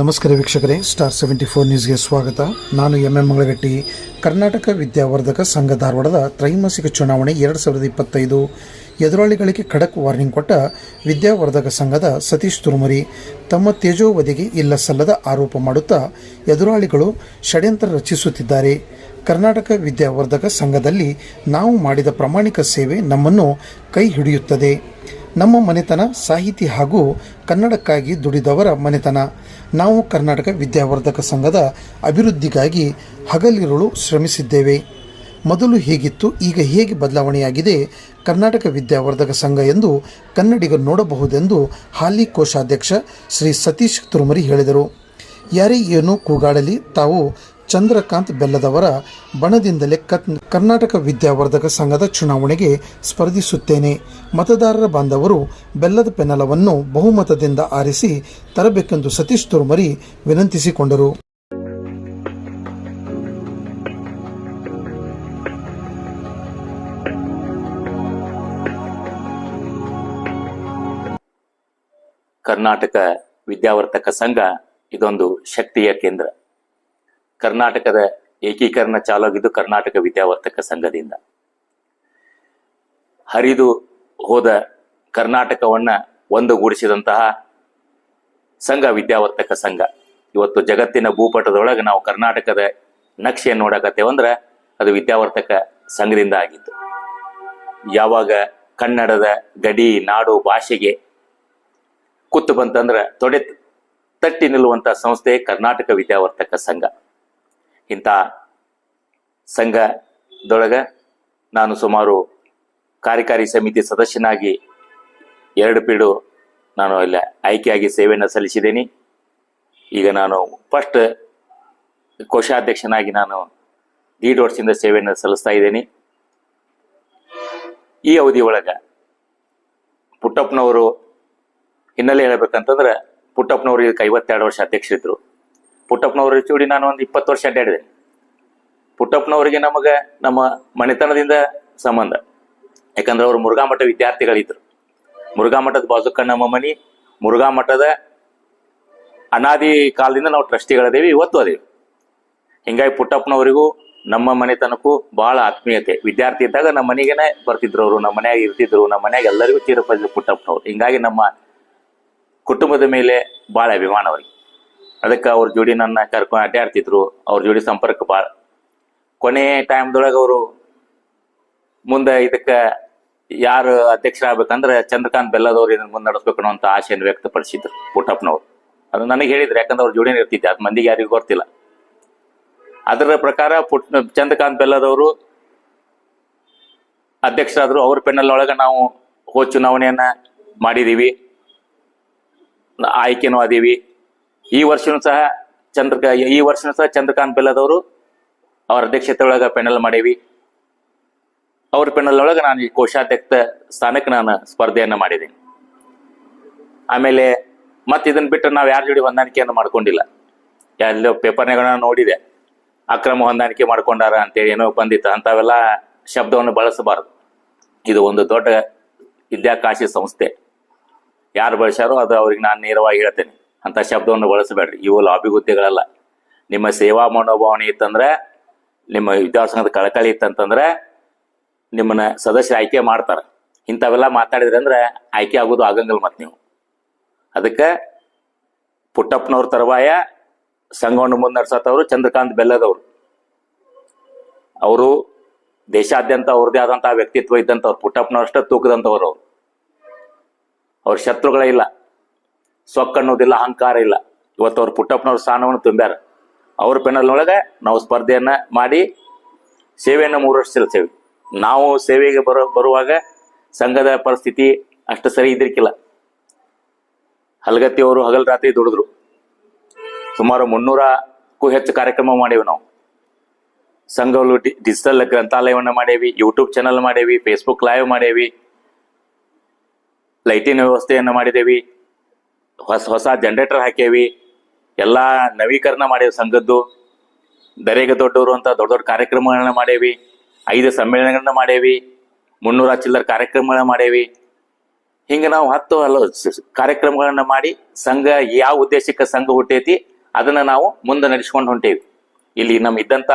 ನಮಸ್ಕಾರ ವೀಕ್ಷಕರೇ star seventy four ನ್ಯೂಸ್ಗೆ ಸ್ವಾಗತ. ನಾನು ಎಂ ಎಂ ಮಂಗಳಗಟ್ಟಿ. ಕರ್ನಾಟಕ ವಿದ್ಯಾವರ್ಧಕ ಸಂಘ ಧಾರವಾಡದ ತ್ರೈಮಾಸಿಕ ಚುನಾವಣೆ ಎರಡು ಸಾವಿರದ ಇಪ್ಪತ್ತೈದು. ಎದುರಾಳಿಗಳಿಗೆ ಖಡಕ್ ವಾರ್ನಿಂಗ್ ಕೊಟ್ಟ ವಿದ್ಯಾವರ್ಧಕ ಸಂಘದ ಸತೀಶ್ ತುರುಮರಿ ತಮ್ಮ ತೇಜೋವಧಿಗೆ ಇಲ್ಲ ಸಲ್ಲದ ಆರೋಪ ಮಾಡುತ್ತಾ ಎದುರಾಳಿಗಳು ಷಡ್ಯಂತ್ರ ರಚಿಸುತ್ತಿದ್ದಾರೆ. ಕರ್ನಾಟಕ ವಿದ್ಯಾವರ್ಧಕ ಸಂಘದಲ್ಲಿ ನಾವು ಮಾಡಿದ ಪ್ರಾಮಾಣಿಕ ಸೇವೆ ನಮ್ಮನ್ನು ಕೈ ಹಿಡಿಯುತ್ತದೆ. ನಮ್ಮ ಮನೆತನ ಸಾಹಿತಿ ಹಾಗೂ ಕನ್ನಡಕ್ಕಾಗಿ ದುಡಿದವರ ಮನೆತನ. ನಾವು ಕರ್ನಾಟಕ ವಿದ್ಯಾವರ್ಧಕ ಸಂಘದ ಅಭಿವೃದ್ಧಿಗಾಗಿ ಹಗಲಿರುಳು ಶ್ರಮಿಸಿದ್ದೇವೆ. ಮೊದಲು ಹೇಗಿತ್ತು, ಈಗ ಹೇಗೆ ಬದಲಾವಣೆಯಾಗಿದೆ? ಕರ್ನಾಟಕ ವಿದ್ಯಾವರ್ಧಕ ಸಂಘ ಎಂದು ಕನ್ನಡಿಗರು ನೋಡಬಹುದೆಂದು ಹಾಲಿ ಕೋಶಾಧ್ಯಕ್ಷ ಶ್ರೀ ಸತೀಶ್ ತುರುಮರಿ ಹೇಳಿದರು. ಯಾರೇ ಏನೂ ಕೂಗಾಡಲಿ, ತಾವು ಚಂದ್ರಕಾಂತ್ ಬೆಲ್ಲದವರ ಬಣದಿಂದಲೇ ಕರ್ನಾಟಕ ವಿದ್ಯಾವರ್ಧಕ ಸಂಘದ ಚುನಾವಣೆಗೆ ಸ್ಪರ್ಧಿಸುತ್ತೇನೆ. ಮತದಾರರ ಬಾಂಧವರು ಬೆಲ್ಲದ ಪೆನಲವನ್ನು ಬಹುಮತದಿಂದ ಆರಿಸಿ ತರಬೇಕೆಂದು ಸತೀಶ್ ತುರುಮರಿ ವಿನಂತಿಸಿಕೊಂಡರು. ಕರ್ನಾಟಕ ವಿದ್ಯಾವರ್ಧಕ ಸಂಘ ಇದೊಂದು ಶಕ್ತಿಯ ಕೇಂದ್ರ. ಕರ್ನಾಟಕದ ಏಕೀಕರಣ ಚಾಲಾಗಿದ್ದು ಕರ್ನಾಟಕ ವಿದ್ಯಾವರ್ತಕ ಸಂಘದಿಂದ. ಹರಿದು ಹೋದ ಕರ್ನಾಟಕವನ್ನ ಒಂದುಗೂಡಿಸಿದಂತಹ ಸಂಘ ವಿದ್ಯಾವರ್ತಕ ಸಂಘ. ಇವತ್ತು ಜಗತ್ತಿನ ಭೂಪಟದೊಳಗೆ ನಾವು ಕರ್ನಾಟಕದ ನಕ್ಷೆಯನ್ನು ನೋಡಕತ್ತೇವಂದ್ರ ಅದು ವಿದ್ಯಾವರ್ತಕ ಸಂಘದಿಂದ ಆಗಿತ್ತು ಯಾವಾಗ ಕನ್ನಡದ ಗಡಿ, ನಾಡು, ಭಾಷೆಗೆ ಕೂತು ಬಂತಂದ್ರೆ ತೊಡೆ ತಟ್ಟಿ ನಿಲ್ಲುವಂತಹ ಸಂಸ್ಥೆ ಕರ್ನಾಟಕ ವಿದ್ಯಾವರ್ತಕ ಸಂಘ. ಇಂಥ ಸಂಘದೊಳಗೆ ನಾನು ಸುಮಾರು ಕಾರ್ಯಕಾರಿ ಸಮಿತಿ ಸದಸ್ಯನಾಗಿ ಎರಡು ಪೀಡು ನಾನು ಇಲ್ಲ ಆಯ್ಕೆಯಾಗಿ ಸೇವೆಯನ್ನು ಸಲ್ಲಿಸಿದ್ದೀನಿ. ಈಗ ನಾನು ಫಸ್ಟ್ ಕೋಶಾಧ್ಯಕ್ಷನಾಗಿ ನಾನು ದೀಡ್ ವರ್ಷದಿಂದ ಸೇವೆಯನ್ನು ಸಲ್ಲಿಸ್ತಾ ಇದ್ದೀನಿ. ಈ ಅವಧಿ ಒಳಗೆ ಪುಟ್ಟಪ್ಪನವರು ಹಿನ್ನೆಲೆ ಹೇಳ್ಬೇಕಂತಂದ್ರೆ ಪುಟ್ಟಪ್ಪನವರು ಇದಕ್ಕೆ ಐವತ್ತೆರಡು ವರ್ಷ ಅಧ್ಯಕ್ಷರಿದ್ರು. ಪುಟ್ಟಪ್ಪನವ್ರ ಚೂಡಿ ನಾನು ಒಂದು ಇಪ್ಪತ್ತು ವರ್ಷ ಅಡ್ಡಾಡಿದೆ ಪುಟ್ಟಪ್ಪನವ್ರಿಗೆ ನಮಗೆ ನಮ್ಮ ಮನೆತನದಿಂದ ಸಂಬಂಧ. ಯಾಕಂದ್ರೆ ಅವರು ಮುರುಘಾ ಮಠ ವಿದ್ಯಾರ್ಥಿಗಳಿದ್ರು. ಮುರುಘಾ ಮಠದ ಬಾಜುಕ ನಮ್ಮ ಮನಿ ಮುರುಘಾ ಮಠದ ಅನಾದಿ ಕಾಲದಿಂದ ನಾವು ಟ್ರಸ್ಟಿಗಳದೇವಿ, ಇವತ್ತು ಅದೇವಿ. ಹಿಂಗಾಗಿ ಪುಟ್ಟಪ್ಪನವರಿಗೂ ನಮ್ಮ ಮನೆತನಕ್ಕೂ ಬಹಳ ಆತ್ಮೀಯತೆ. ವಿದ್ಯಾರ್ಥಿ ಇದ್ದಾಗ ನಮ್ಮ ಮನೆಗೇನೆ ಬರ್ತಿದ್ರು ಅವರು, ನಮ್ಮ ಮನೆಯಾಗ ಇರ್ತಿದ್ರು, ನಮ್ಮ ಮನೆಯಾಗ ಎಲ್ಲರಿಗೂ ಚಿರಪದ್ರು ಪುಟ್ಟಪ್ಪನವ್ರು. ಹಿಂಗಾಗಿ ನಮ್ಮ ಕುಟುಂಬದ ಮೇಲೆ ಬಹಳ ಅಭಿಮಾನ ಅದಕ್ಕೆ ಅವ್ರ ಜೋಡಿ ನನ್ನ ಕರ್ಕೊಂಡು ಅಡ್ಡಾಡ್ತಿದ್ರು. ಅವ್ರ ಜೋಡಿ ಸಂಪರ್ಕ ಭಾಳ ಕೊನೆ ಟೈಮ್ದೊಳಗೆ ಅವರು ಮುಂದೆ ಇದಕ್ಕೆ ಯಾರು ಅಧ್ಯಕ್ಷರಾಗಬೇಕಂದ್ರೆ ಚಂದ್ರಕಾಂತ್ ಬೆಲ್ಲದವ್ರು ಇದನ್ನ ಅನ್ನೋ ಅಂತ ಆಶೆಯನ್ನು ವ್ಯಕ್ತಪಡಿಸಿದ್ರು ಪುಟ್ಟಪ್ಪನವ್ರು. ಅದು ನನಗೆ ಹೇಳಿದ್ರು, ಯಾಕಂದ್ರೆ ಅವ್ರ ಜೋಡಿನೇ ಇರ್ತಿದ್ದೆ, ಅದು ಮಂದಿಗೆ ಯಾರಿಗೂ ಗೊತ್ತಿಲ್ಲ. ಅದರ ಪ್ರಕಾರ ಪುಟ್ ಚಂದ್ರಕಾಂತ್ ಬೆಲ್ಲದವರು ಅಧ್ಯಕ್ಷರಾದರು. ಅವ್ರ ಪೆನ್ನಲ್ ನಾವು ಹೋ ಚುನಾವಣೆಯನ್ನ ಮಾಡಿದೀವಿ. ಆಯ್ಕೆನೂ ಅದೀವಿ ಈ ವರ್ಷನೂ ಸಹ ಚಂದ್ರ ಈ ವರ್ಷನೂ ಸಹ ಚಂದ್ರಕಾಂತ್ ಬೆಲ್ಲದವರು ಅವ್ರ ಅಧ್ಯಕ್ಷತೆ ಒಳಗೆ ಪೆನಲ್ ಮಾಡೇವಿ. ಅವ್ರ ಪೆನಲ್ ಒಳಗೆ ನಾನು ಈ ಕೋಶಾಧ್ಯಕ್ಷ ಸ್ಥಾನಕ್ಕೆ ನಾನು ಸ್ಪರ್ಧೆಯನ್ನು ಮಾಡಿದ್ದೀನಿ. ಆಮೇಲೆ ಮತ್ತೆ ಇದನ್ನ ಬಿಟ್ಟು ನಾವು ಯಾರ ಜೋಡಿ ಹೊಂದಾಣಿಕೆಯನ್ನು ಮಾಡ್ಕೊಂಡಿಲ್ಲ. ಎಲ್ಲೋ ಪೇಪರ್ನಾಗ ನೋಡಿದೆ. ಅಕ್ರಮ ಹೊಂದಾಣಿಕೆ ಮಾಡ್ಕೊಂಡಾರ ಅಂತೇಳಿ ಏನೋ ಬಂದಿತ್ತು. ಅಂಥವೆಲ್ಲ ಶಬ್ದವನ್ನು ಬಳಸಬಾರದು. ಇದು ಒಂದು ದೊಡ್ಡ ವಿದ್ಯಾಕಾಶಿ ಸಂಸ್ಥೆ. ಯಾರು ಬಳಸ್ಯಾರೋ ಅದು ಅವ್ರಿಗೆ ನಾನು ನೇರವಾಗಿ ಹೇಳ್ತೇನೆ. ಅಂತ ಶಬ್ದವನ್ನು ಬಳಸಬೇಡ್ರಿ. ಇವು ಲಾಬಿ ಹುದ್ದೆಗಳಲ್ಲ ನಿಮ್ಮ ಸೇವಾ ಮನೋಭಾವನೆ ಇತ್ತಂದ್ರೆ, ನಿಮ್ಮ ವಿದ್ಯಾಸಂಘದ ಕಳಕಳಿ ಇತ್ತಂತಂದ್ರೆ, ನಿಮ್ಮನ್ನ ಸದಸ್ಯರ ಆಯ್ಕೆ ಮಾಡ್ತಾರೆ. ಇಂಥವೆಲ್ಲ ಮಾತಾಡಿದ್ರಿ ಅಂದ್ರೆ ಆಯ್ಕೆ ಆಗೋದು ಆಗಂಗಿಲ್ಲ ಮತ್ತೆ ನೀವು. ಅದಕ್ಕೆ ಪುಟ್ಟಪ್ಪನವ್ರ ತರುವಾಯ ಸಂಘವನ್ನು ಮುನ್ನಡೆಸತ್ತವರು ಚಂದ್ರಕಾಂತ್ ಬೆಲ್ಲದವರು. ಅವರು ದೇಶಾದ್ಯಂತ ಅವ್ರದೇ ಆದಂತಹ ವ್ಯಕ್ತಿತ್ವ ಇದ್ದಂಥವ್ರು ಪುಟ್ಟಪ್ಪನವರಷ್ಟ ತೂಕದಂಥವ್ರು ಅವರು. ಅವ್ರ ಶತ್ರುಗಳೇ ಇಲ್ಲ. ಸೊಕ್ಕನ್ನೋದಿಲ್ಲ ಅಹಂಕಾರ ಇಲ್ಲ. ಇವತ್ತು ಅವ್ರ ಪುಟ್ಟಪ್ಪನವ್ರ ಸ್ಥಾನವನ್ನು ತುಂಬ್ಯಾರ. ಅವ್ರ ಪೆನಲ್ನೊಳಗೆ ನಾವು ಸ್ಪರ್ಧೆಯನ್ನ ಮಾಡಿ ಸೇವೆಯನ್ನು ಮೂರು ವರ್ಷ ನಾವು ಸೇವೆಗೆ ಬರೋ, ಬರುವಾಗ ಸಂಘದ ಪರಿಸ್ಥಿತಿ ಅಷ್ಟು ಸರಿ ಇದ್ದಿರ್ಕಿಲ್ಲ. ಹಲಗತ್ತಿಯವರು ಹಗಲ್ ರಾತ್ರಿ ದುಡಿದ್ರು. ಸುಮಾರು ಮುನ್ನೂರಕ್ಕೂ ಹೆಚ್ಚು ಕಾರ್ಯಕ್ರಮ ಮಾಡೇವಿ ನಾವು. ಸಂಘಗಳು ಡಿ ಡಿಜಿಟಲ್ ಗ್ರಂಥಾಲಯವನ್ನು ಮಾಡೇವಿ ಯೂಟ್ಯೂಬ್ ಚಾನಲ್ ಮಾಡೇವಿ ಫೇಸ್ಬುಕ್ ಲೈವ್ ಮಾಡೇವಿ ಲೈಟಿನ ವ್ಯವಸ್ಥೆಯನ್ನು ಮಾಡಿದೇವಿ. ಹೊಸ ಹೊಸ ಜನರೇಟರ್ ಹಾಕೇವಿ ಎಲ್ಲ ನವೀಕರಣ ಮಾಡೇವಿ ಸಂಘದ್ದು. ದರೆಗೆ ದೊಡ್ಡವರು ಅಂತ ದೊಡ್ಡ ದೊಡ್ಡ ಕಾರ್ಯಕ್ರಮಗಳನ್ನ ಮಾಡೇವಿ ಐದು ಸಮ್ಮೇಳನಗಳನ್ನ ಮಾಡೇವಿ ಮುನ್ನೂರ ಚಿಲ್ಲರ್ ಕಾರ್ಯಕ್ರಮಗಳನ್ನ ಮಾಡೇವಿ ಹಿಂಗೆ ನಾವು ಹತ್ತು ಹಲವು ಕಾರ್ಯಕ್ರಮಗಳನ್ನ ಮಾಡಿ ಸಂಘ ಯಾವ ಉದ್ದೇಶಕ್ಕೆ ಸಂಘ ಹುಟ್ಟೈತಿ ಅದನ್ನ ನಾವು ಮುಂದೆ ನಡೆಸ್ಕೊಂಡು ಹೊಂಟೇವಿ. ಇಲ್ಲಿ ನಮ್ಮ ಇದ್ದಂತ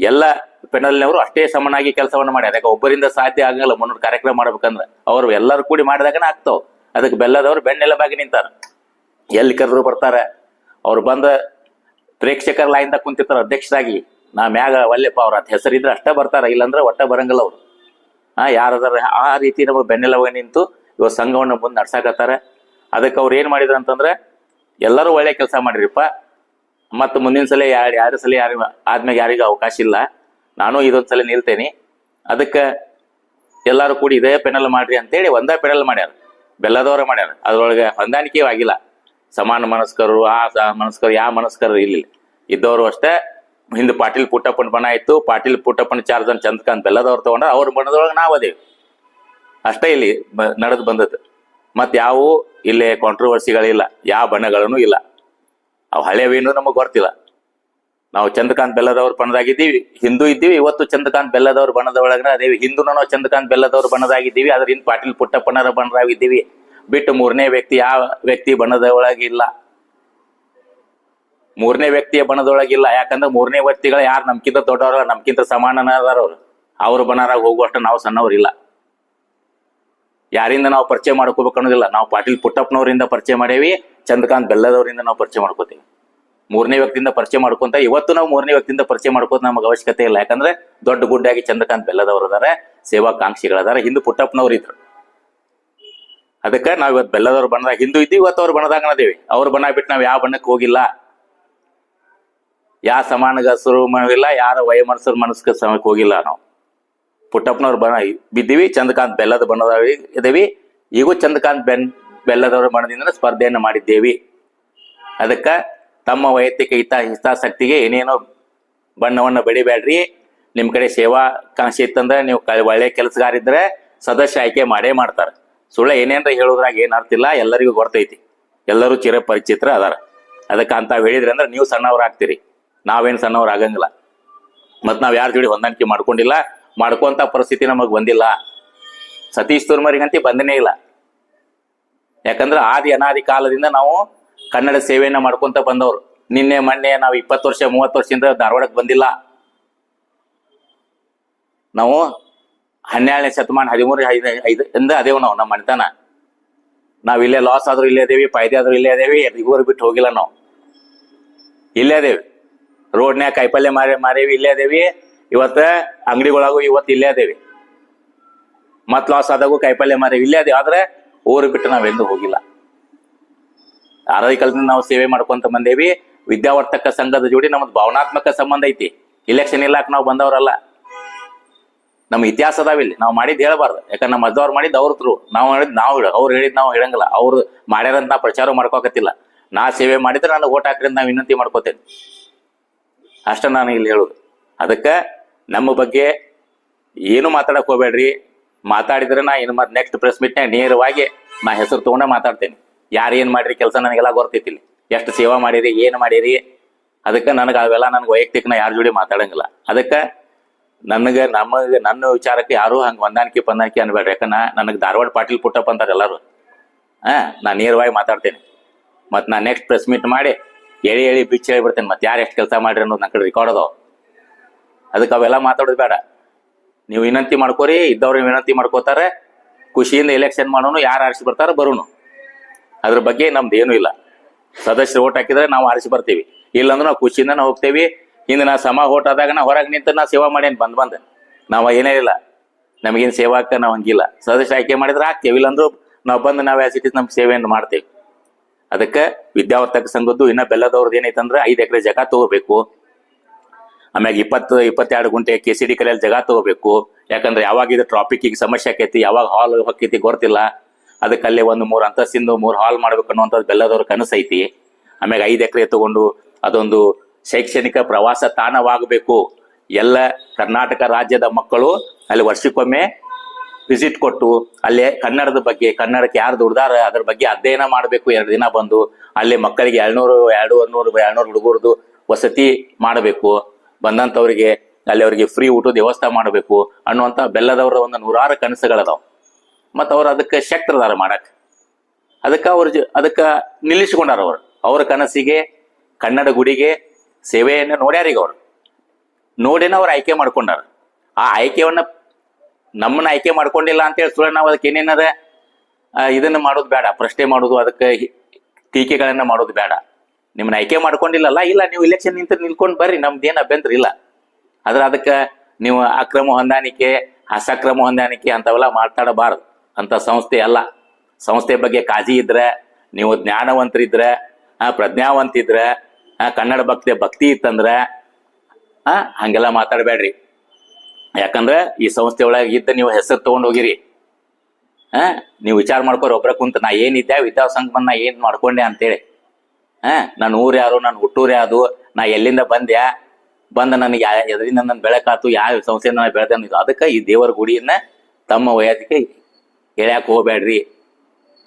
ಎಲ್ಲ ಪೆನಲ್ನವರು ಅಷ್ಟೇ ಸಮನಾಗಿ ಕೆಲಸವನ್ನು ಮಾಡ್ಯಾರ. ಯಾಕೆ ಒಬ್ಬರಿಂದ ಸಾಧ್ಯ ಆಗಲ್ಲ ಮುನ್ನೂರು ಕಾರ್ಯಕ್ರಮ ಮಾಡ್ಬೇಕಂದ್ರೆ. ಅವರು ಎಲ್ಲರೂ ಕೂಡಿ ಮಾಡಿದಾಗನೇ ಆಗ್ತಾವ. ಅದಕ್ಕೆ ಬೆಲ್ಲದವ್ರು ಬೆನ್ನೆಲುಬಾಗಿ ನಿಂತಾರ. ಎಲ್ಲಿ ಕರೆದ್ರು ಬರ್ತಾರೆ. ಅವ್ರು ಬಂದ ಪ್ರೇಕ್ಷಕರ ಲೈನ್ದಾಗ ಕುಂತಿರ್ತಾರೆ ಅಧ್ಯಕ್ಷರಾಗಿ. ನಾ ಮ್ಯಾಗ ಒಲ್ಲೆಪ್ಪ ಅವ್ರ ಅದ್ ಹೆಸರಿದ್ರೆ ಅಷ್ಟೇ ಬರ್ತಾರೆ, ಇಲ್ಲಾಂದ್ರೆ ಒಟ್ಟ ಬರಂಗಿಲ್ಲ ಅವ್ರು. ಹಾ, ಯಾರದಾರ ಆ ರೀತಿ ನಮಗೆ ಬೆನ್ನೆಲುಬಾಗಿ ನಿಂತು ಇವಾಗ ಸಂಘವನ್ನು ಮುಂದೆ ನಡ್ಸಾಕತ್ತಾರ. ಅದಕ್ಕೆ ಅವ್ರು ಏನು ಮಾಡಿದ್ರು ಅಂತಂದ್ರೆ ಎಲ್ಲರೂ ಒಳ್ಳೆ ಕೆಲಸ ಮಾಡಿರಿಪ್ಪ. ಮತ್ತು ಮುಂದಿನ ಸಲ ಯಾರು, ಯಾರ ಸಲ ಯಾರು ಆದ್ಮೇಲೆ ಯಾರಿಗೂ ಅವಕಾಶ ಇಲ್ಲ. ನಾನು ಇದೊಂದು ಸಲ ನಿಲ್ತೇನೆ. ಅದಕ್ಕೆ ಎಲ್ಲರೂ ಕೂಡಿ ಇದೇ ಪೆನಲ್ ಮಾಡ್ರಿ ಅಂತೇಳಿ ಒಂದೇ ಪೆನಲ್ ಮಾಡ್ಯಾರ. ಬೆಲ್ಲದವರ ಮಾಡ್ಯಾರ. ಅದ್ರೊಳಗೆ ಹೊಂದಾಣಿಕೆ ಆಗಿಲ್ಲ. ಸಮಾನ ಮನಸ್ಕರು, ಆ ಮನಸ್ಕರು ಯಾವ ಮನಸ್ಕರು ಇಲ್ಲಿ ಇದ್ದವರು ಅಷ್ಟೇ, ಹಿಂದೆ ಪಾಟೀಲ್ ಪುಟ್ಟಪ್ಪನ ಬಣ ಇತ್ತು, ಪಾಟೀಲ್ ಪುಟ್ಟಪ್ಪನ ಚಾರ್ಜನ್ ಚಂದ್ರಕಾಂತ್ ಬೆಲ್ಲದವ್ರು ತಗೊಂಡ್ರೆ, ಅವ್ರ ಬಣ್ಣದೊಳಗೆ ನಾವು ಅದೇವಿ. ಅಷ್ಟೇ ಇಲ್ಲಿ ನಡೆದು ಬಂದದ್ದು. ಮತ್ತೆ ಯಾವ ಇಲ್ಲಿ ಕಾಂಟ್ರವರ್ಸಿಗಳಿಲ್ಲ ಯಾವ ಬಣ್ಣಗಳನ್ನು ಇಲ್ಲ. ಅವು ಹಳೆವೇನು ನಮಗೆ ಗೊತ್ತಿಲ್ಲ. ನಾವು ಚಂದ್ರಕಾಂತ್ ಬೆಲ್ಲದವ್ರ ಬಣ್ಣದಾಗಿದ್ದೀವಿ, ಹಿಂದೂ ಇದ್ದೀವಿ, ಇವತ್ತು ಚಂದ್ರಕಾಂತ್ ಬೆಲ್ಲದವ್ರ ಬಣ್ಣದ ಒಳಗಡೆ ಅದೇವಿ. ಹಿಂದೂನು ನಾವು ಚಂದ್ರಕಾಂತ್ ಬೆಲ್ಲದವ್ರ ಬಣ್ಣದಾಗಿದ್ದೀವಿ ಅದ್ರ ಹಿಂದ್ ಪಾಟೀಲ್ ಪುಟ್ಟಪ್ಪನರ ಬಣದಾಗಿದ್ದೀವಿ ಬಿಟ್ಟು ಮೂರನೇ ವ್ಯಕ್ತಿ ಯಾವ ವ್ಯಕ್ತಿ ಬಣ್ಣದ ಒಳಗಿಲ್ಲ ಮೂರನೇ ವ್ಯಕ್ತಿಯ ಬಣ್ಣದೊಳಗಿಲ್ಲ. ಯಾಕಂದ್ರೆ ಮೂರನೇ ವ್ಯಕ್ತಿಗಳು ಯಾರು? ನಮ್ಕಿಂತ ದೊಡ್ಡವರ ನಮ್ಕಿಂತ ಸಮಾನನ ಅದಾರ ಅವ್ರು ಅವ್ರ ಬಣ್ಣರಾಗ ಹೋಗುವಷ್ಟು ನಾವು ಸಣ್ಣವ್ರಿಲ್ಲ. ಯಾರಿಂದ ನಾವು ಪರಿಚಯ ಮಾಡ್ಕೋಬೇಕು ಅನ್ನೋದಿಲ್ಲ. ನಾವು ಪಾಟೀಲ್ ಪುಟ್ಟಪ್ಪನವರಿಂದ ಪರಿಚಯ ಮಾಡೇವಿ, ಚಂದ್ರಕಾಂತ್ ಬೆಲ್ಲದವರಿಂದ ನಾವು ಪರಿಚಯ ಮಾಡ್ಕೋತೀವಿ. ಮೂರನೇ ವ್ಯಕ್ತಿಯಿಂದ ಪರಿಚಯ ಮಾಡ್ಕೊಂತ ಇವತ್ತು ನಾವು ಮೂರನೇ ವ್ಯಕ್ತಿಯಿಂದ ಪರಿಚಯ ಮಾಡ್ಕೋತ ನಮಗೆ ಅವಶ್ಯಕತೆ ಇಲ್ಲ. ಯಾಕಂದ್ರೆ ದೊಡ್ಡ ಗುಡ್ಡಾಗಿ ಚಂದ್ರಕಾಂತ್ ಬೆಲ್ಲದವರು ಅದಾರೆ ಸೇವಾಕಾಂಕ್ಷಿಗಳದಾರ. ಹಿಂದೂ ಪುಟ್ಟಪ್ಪನವ್ರು ಇದ್ರು ಅದಕ್ಕೆ ನಾವ್ ಇವತ್ತು ಬೆಲ್ಲದವ್ರ ಬಣ್ಣದಾಗ, ಹಿಂದೂ ಇದ್ದೀವಿ ಇವತ್ತು ಅವ್ರ ಬಣ್ಣದಾಗ ಅದೇವಿ ಅವ್ರ ಬಣ್ಣ ಬಿಟ್ಟು ನಾವು ಯಾವ ಬಣ್ಣಕ್ಕೆ ಹೋಗಿಲ್ಲ. ಯಾವ ಸಮಾನಗಸರು ಇಲ್ಲ ಯಾರ ವಯಮನಸ್ಸರ ಮನಸ್ಕ ಸಮಯಕ್ಕೆ ಹೋಗಿಲ್ಲ ನಾವು. ಪುಟ್ಟಪ್ಪನವ್ರ ಬಣ ಬಿದ್ದೀವಿ, ಚಂದ್ರಕಾಂತ್ ಬೆಲ್ಲದ ಬಣ್ಣದಾಗ ಇದೇವಿ. ಈಗೂ ಚಂದ್ರಕಾಂತ್ ಬೆನ್ ಬೆಲ್ಲದವ್ರ ಬಣ್ಣದಿಂದ ಸ್ಪರ್ಧೆಯನ್ನು ಮಾಡಿದ್ದೇವೆ. ಅದಕ್ಕ ತಮ್ಮ ವೈಯಕ್ತಿಕ ಹಿತ ಹಿತಾಸಕ್ತಿಗೆ ಏನೇನೋ ಬಣ್ಣವನ್ನು ಬೆಳಿಬೇಡ್ರಿ ನಿಮ್ಮ ಕಡೆ ಸೇವಾ ಕಾಂಕ್ಷಿ ಇತ್ತಂದ್ರೆ ನೀವು ಒಳ್ಳೆ ಕೆಲಸಗಾರ ಇದ್ರೆ ಸದಸ್ಯ ಆಯ್ಕೆ ಮಾಡೇ ಮಾಡ್ತಾರೆ. ಸುಳ್ಳ ಏನೇನ್ರ ಹೇಳೋದ್ರಾಗ ಏನ್ ಅರ್ಥ ಇಲ್ಲ, ಎಲ್ಲರಿಗೂ ಗೊತ್ತೈತಿ. ಎಲ್ಲರೂ ಚಿರ ಪರಿಚಿತ್ರ ಅದಾರ. ಅದಕ್ಕೆ ಅಂತ ಹೇಳಿದ್ರಿ ಅಂದ್ರೆ ನೀವು ಸಣ್ಣವ್ರು ಆಗ್ತೀರಿ. ನಾವೇನ್ ಸಣ್ಣವ್ರು ಆಗಂಗಿಲ್ಲ. ಮತ್ ನಾವ್ ಯಾರ ಜೋಡಿ ಹೊಂದಾಣಿಕೆ ಮಾಡ್ಕೊಂಡಿಲ್ಲ, ಮಾಡ್ಕೊಂತ ಪರಿಸ್ಥಿತಿ ನಮಗ್ ಬಂದಿಲ್ಲ. ಸತೀಶ್ ತುರ್ಮರಿಗಂತಿ ಬಂದನೇ ಇಲ್ಲ. ಯಾಕಂದ್ರೆ ಆದಿ ಅನಾದಿ ಕಾಲದಿಂದ ನಾವು ಕನ್ನಡ ಸೇವೆಯನ್ನ ಮಾಡ್ಕೊಂತ ಬಂದವ್ರು. ನಿನ್ನೆ, ಮೊನ್ನೆ ನಾವು ಇಪ್ಪತ್ತು ವರ್ಷ, ಮೂವತ್ತು ವರ್ಷದಿಂದ ಧಾರವಾಡಕ್ಕೆ ಬಂದಿಲ್ಲ. ನಾವು ಹನ್ನೆರಡನೇ ಶತಮಾನ ಹದಿಮೂರು ಐದು ಐದು ಇಂದ ಅದೇವು ನಾವು, ನಮ್ಮ ಮನೆತನ. ನಾವ್ ಇಲ್ಲೇ ಲಾಸ್ ಆದ್ರೂ ಇಲ್ಲೇ ಅದೇವಿ ಫಾಯ್ದೆ ಆದ್ರೂ ಇಲ್ಲೇ ಅದೇವಿ ಇವರು ಬಿಟ್ಟು ಹೋಗಿಲ್ಲ ನಾವು. ಇಲ್ಲೇ ಅದೇವಿ ರೋಡ್ನ್ಯಾಗ ಕಾಯಿಪಲ್ಯ ಮಾರಿ, ಮಾರೇವಿ, ಇಲ್ಲೇ ಅದೇವಿ ಇವತ್ತ ಅಂಗಡಿಗಳಾಗು ಇವತ್ತು ಇಲ್ಲೇ ಅದೇವಿ ಮತ್ ಲಾಸ್ ಆದಾಗೂ ಕಾಯಿಪಲ್ಯ ಮಾರೇವಿ, ಇಲ್ಲೇ ಅದೇವಿ ಆದ್ರೆ ಊರು ಬಿಟ್ಟು ನಾವೆಂದೂ ಹೋಗಿಲ್ಲ. ಆರೋಗ್ಯಕಲ್ದಿಂದ ನಾವು ಸೇವೆ ಮಾಡ್ಕೊಂತ ಬಂದೇವಿ. ವಿದ್ಯಾವರ್ತಕ ಸಂಘದ ಜೋಡಿ ನಮ್ದು ಭಾವನಾತ್ಮಕ ಸಂಬಂಧ ಐತಿ. ಇಲೆಕ್ಷನ್ ಇಲ್ಲಾಕ ನಾವು ಬಂದವರಲ್ಲ. ನಮ್ಮ ಇತಿಹಾಸ ಅದಾವಿಲ್ಲಿ. ನಾವು ಮಾಡಿದ್ ಹೇಳ್ಬಾರ್ದು. ಯಾಕಂದ್ರೆ ನಮ್ಮ ಅಜ್ಜವ್ರು ಮಾಡಿದ್, ಅವ್ರ ತ್ರೂ. ನಾವು ಹೇಳಿದ್, ನಾವು ಹೇಳ ಅವ್ರು ಹೇಳಿದ್ ನಾವು ಹೇಳಂಗಿಲ್ಲ. ಅವ್ರು ಮಾಡ್ಯಾರಂತ ಪ್ರಚಾರ ಮಾಡ್ಕೋಕತ್ತಿಲ್ಲ. ನಾ ಸೇವೆ ಮಾಡಿದ್ರೆ ನಾನು ಓಟ್ ಹಾಕ್ರಿ ನಾವು ವಿನಂತಿ ಮಾಡ್ಕೋತೇನೆ. ಅಷ್ಟ ನಾನು ಇಲ್ಲಿ ಹೇಳುದು. ಅದಕ್ಕೆ ನಮ್ಮ ಬಗ್ಗೆ ಏನು ಮಾತಾಡಕ್ ಹೋಗ್ಬೇಡ್ರಿ. ಮಾತಾಡಿದ್ರೆ ನಾ ಇನ್ನು ಮತ್ತೆ ನೆಕ್ಸ್ಟ್ ಪ್ರೆಸ್ ಮೀಟ್ನಾಗ ನೇರವಾಗಿ ನಾ ಹೆಸರು ತಗೊಂಡ ಮಾತಾಡ್ತೇನೆ. ಯಾರು ಏನು ಮಾಡ್ರಿ ಕೆಲಸ ನನಗೆಲ್ಲ ಗೊತ್ತೈತಿ ಇಲ್ಲಿ ಎಷ್ಟು ಸೇವಾ ಮಾಡಿರಿ, ಏನು ಮಾಡಿರಿ. ಅದಕ್ಕೆ ನನಗೆ ಅವೆಲ್ಲ ನನಗೆ ವೈಯಕ್ತಿಕ ನಾ ಯಾರ ಜೋಡಿ ಮಾತಾಡಂಗಿಲ್ಲ. ಅದಕ್ಕೆ ನನಗೆ ನಮಗೆ ನನ್ನ ವಿಚಾರಕ್ಕೆ ಯಾರು ಹಂಗೆ ಹೊಂದಾಣಿಕೆ ಪಂದಾಣಿಕೆ ಅನ್ಬೇಡ್ರಿ. ಯಾಕಂದ್ರೆ ನನಗೆ ಧಾರವಾಡ ಪಾಟೀಲ್ ಪುಟ್ಟಪ್ಪ ಅಂತಾರೆ ಎಲ್ಲರೂ. ಹಾಂ ನಾನು ನೇರವಾಗಿ ಮಾತಾಡ್ತೇನೆ. ಮತ್ತು ನಾನು ನೆಕ್ಸ್ಟ್ ಪ್ರೆಸ್ ಮೀಟ್ ಮಾಡಿ ಎಳಿ ಎಳಿ ಬಿಚ್ಚಿ ಹೇಳ್ಬಿಡ್ತೇನೆ. ಮತ್ತೆ ಯಾರು ಎಷ್ಟು ಕೆಲಸ ಮಾಡಿರಿ ಅನ್ನೋದು ನನ್ನ ಕಡೆ ರೆಕಾರ್ಡ್ ಅದಾವ. ಅದಕ್ಕೆ ಅವೆಲ್ಲ ಮಾತಾಡೋದು ಬೇಡ. ನೀವು ವಿನಂತಿ ಮಾಡ್ಕೋರಿ, ಇದ್ದವ್ರು ವಿನಂತಿ ಮಾಡ್ಕೋತಾರೆ. ಖುಷಿಯಿಂದ ಎಲೆಕ್ಷನ್ ಮಾಡೋನು, ಯಾರು ಆರಿಸಿ ಬರ್ತಾರೋ ಬರೋನು. ಅದ್ರ ಬಗ್ಗೆ ನಮ್ದು ಏನೂ ಇಲ್ಲ. ಸದಸ್ಯರು ಓಟ್ ಹಾಕಿದ್ರೆ ನಾವು ಆರಿಸಿ ಬರ್ತೀವಿ. ಇಲ್ಲಾಂದ್ರೆ ನಾವು ಖುಷಿಯಿಂದ ಹೋಗ್ತೇವಿ. ಹಿಂದೆ ನಾ ಸಮ ಹೋಟ್ ಆದಾಗ ನಾ ಹೊರಗೆ ನಿಂತು ನಾ ಸೇವಾ ಮಾಡೇನಿ ಬಂದ್ ಬಂದ್. ನಾವು ಏನೇ ಇಲ್ಲ. ನಮಗೇನು ಸೇವಾಕ ನಾವು ಹಂಗಿಲ್ಲ. ಸದಸ್ಯ ಆಯ್ಕೆ ಮಾಡಿದ್ರೆ ಹಾಕ್ತೇವೆ ಇಲ್ಲಾಂದ್ರೂ ನಾವು ಬಂದು ನಾವು ಆಸಿಟಿಸ್ ನಮ್ಮ ಸೇವೆಯನ್ನು ಮಾಡ್ತೇವೆ. ಅದಕ್ಕೆ ವಿದ್ಯಾವರ್ತಕ ಸಂಘದ್ದು ಇನ್ನ ಬೆಲ್ಲದವ್ರದ್ದು ಏನೈತಂದ್ರೆ ಐದು ಎಕರೆ ಜಗ ತಗೋಬೇಕು. ಆಮ್ಯಾಗ ಇಪ್ಪತ್ತು, ಇಪ್ಪತ್ತೆರಡು ಗುಂಟೆ ಕೆ ಸಿ ಡಿ ಕಲೆಯಲ್ಲಿ ಜಗ ತಗೋಬೇಕು. ಯಾಕಂದ್ರೆ ಯಾವಾಗ ಇದು ಟ್ರಾಫಿಕ್ ಈಗ ಸಮಸ್ಯೆ ಆಕೈತಿ, ಯಾವಾಗ ಹಾಲ್ ಹೊಕ್ಕೈತಿ ಗೊತ್ತಿಲ್ಲ ಅದಕ್ಕೆ ಅಲ್ಲಿ ಒಂದು ಮೂರು ಅಂತಸ್ತಿಂದು ಮೂರು ಹಾಲ್ ಮಾಡ್ಬೇಕು ಅನ್ನುವಂಥದ್ದು ಬೆಲ್ಲದವ್ರ ಕನಸು ಐತಿ ಆಮ್ಯಾಗ ಐದು ಎಕರೆ ತಗೊಂಡು ಅದೊಂದು ಶೈಕ್ಷಣಿಕ ಪ್ರವಾಸ ತಾಣವಾಗಬೇಕು. ಎಲ್ಲ ಕರ್ನಾಟಕ ರಾಜ್ಯದ ಮಕ್ಕಳು ಅಲ್ಲಿ ವರ್ಷಕ್ಕೊಮ್ಮೆ ವಿಸಿಟ್ ಕೊಟ್ಟು, ಅಲ್ಲೇ ಕನ್ನಡದ ಬಗ್ಗೆ, ಕನ್ನಡಕ್ಕೆ ಯಾರು ದುಡ್ದಾರ ಅದ್ರ ಬಗ್ಗೆ ಅಧ್ಯಯನ ಮಾಡಬೇಕು. ಎರಡು ದಿನ ಬಂದು ಅಲ್ಲಿ ಮಕ್ಕಳಿಗೆ ಎರಡ್ನೂರು ಎರಡು ನೂರು ಎರಡ್ನೂರು ಹುಡುಗರದು ವಸತಿ ಮಾಡಬೇಕು. ಬಂದಂಥವ್ರಿಗೆ ಅಲ್ಲಿ ಅವರಿಗೆ ಫ್ರೀ ಊಟದ ವ್ಯವಸ್ಥೆ ಮಾಡಬೇಕು. ಅನ್ನುವಂಥ ಬೆಲ್ಲದವರ ಒಂದು ನೂರಾರು ಕನಸುಗಳದಾವ್. ಮತ್ತು ಅವ್ರು ಅದಕ್ಕೆ ಶಕ್ತರದಾರ ಮಾಡಕ್ಕೆ ಅದಕ್ಕೆ ಅವ್ರ ಅದಕ್ಕೆ ನಿಲ್ಲಿಸ್ಕೊಂಡಾರ ಅವರು. ಅವ್ರ ಕನಸಿಗೆ, ಕನ್ನಡ ಗುಡಿಗೆ ಸೇವೆಯನ್ನು ನೋಡ್ಯಾರೀಗ ಅವ್ರು ನೋಡೇನ ಅವ್ರು ಆಯ್ಕೆ ಮಾಡ್ಕೊಂಡಾರ. ಆ ಆಯ್ಕೆಯನ್ನ ನಮ್ಮನ್ನ ಆಯ್ಕೆ ಮಾಡ್ಕೊಂಡಿಲ್ಲ ಅಂತೇಳಿ ಸುಳ್ಳು ನಾವು ಅದಕ್ಕೆ ಏನೇನದ? ಇದನ್ನ ಮಾಡೋದು ಬೇಡ ಪ್ರಶ್ನೆ ಮಾಡೋದು, ಅದಕ್ಕೆ ಟೀಕೆಗಳನ್ನ ಮಾಡೋದು ಬೇಡ ನಿಮ್ಮನ್ನ ಆಯ್ಕೆ ಮಾಡ್ಕೊಂಡಿಲ್ಲಲ್ಲ, ಇಲ್ಲ, ನೀವು ಇಲೆಕ್ಷನ್ ನಿಂತ ನಿಲ್ಕೊಂಡು ಬರ್ರಿ, ನಮ್ದೇನು ಅಭ್ಯಂತರ ಇಲ್ಲ. ಆದ್ರೆ ಅದಕ್ಕೆ ನೀವು ಅಕ್ರಮ ಹೊಂದಾಣಿಕೆ, ಅಸಕ್ರಮ ಹೊಂದಾಣಿಕೆ ಅಂತವೆಲ್ಲ ಮಾತಾಡಬಾರದು. ಅಂತ ಸಂಸ್ಥೆ ಅಲ್ಲ. ಸಂಸ್ಥೆ ಬಗ್ಗೆ ಕಾಳಜಿ ಇದ್ರೆ, ನೀವು ಜ್ಞಾನವಂತರಿದ್ರೆ ಪ್ರಜ್ಞಾವಂತಿದ್ರೆ ಕನ್ನಡ ಭಕ್ತಿ ಭಕ್ತಿ ಇತ್ತಂದ್ರೆ, ಆ, ಹಂಗೆಲ್ಲ ಮಾತಾಡಬೇಡ್ರಿ. ಯಾಕಂದ್ರೆ ಈ ಸಂಸ್ಥೆ ಒಳಗೆ ಇದ್ದ ನೀವು ಹೆಸರು ತಗೊಂಡ್ ಹೋಗಿರಿ. ಹಾ ನೀವು ವಿಚಾರ ಮಾಡ್ಕೋರಿ, ಒಬ್ರ ಕುಂತ, ನಾ ಏನಿದ್ದೆ ವಿದ್ಯಾಸಂಘ ಬಂದ್ ನಾ ಏನ್ ಮಾಡ್ಕೊಂಡೆ? ಅಂತೇಳಿ. ಹಾ ನನ್ನ ಊರು ಯಾರು? ನನ್ನ ಹುಟ್ಟೂರು ಯಾವುದು ನಾ ಎಲ್ಲಿಂದ ಬಂದ್ಯಾ? ಬಂದ ನನಗೆ ಎದರಿಂದ ನನ್ನ ಬೆಳಕಾತು ಯಾವ ಸಂಸ್ಥೆಯಿಂದ ನಾನು ಬೆಳೆದ? ಅದಕ್ಕೆ ಈ ದೇವರ ಗುಡಿಯನ್ನ ತಮ್ಮ ವಯಸ್ಸಿಗೆ ಹೇಳಕ್ ಹೋಗ್ಬೇಡ್ರಿ.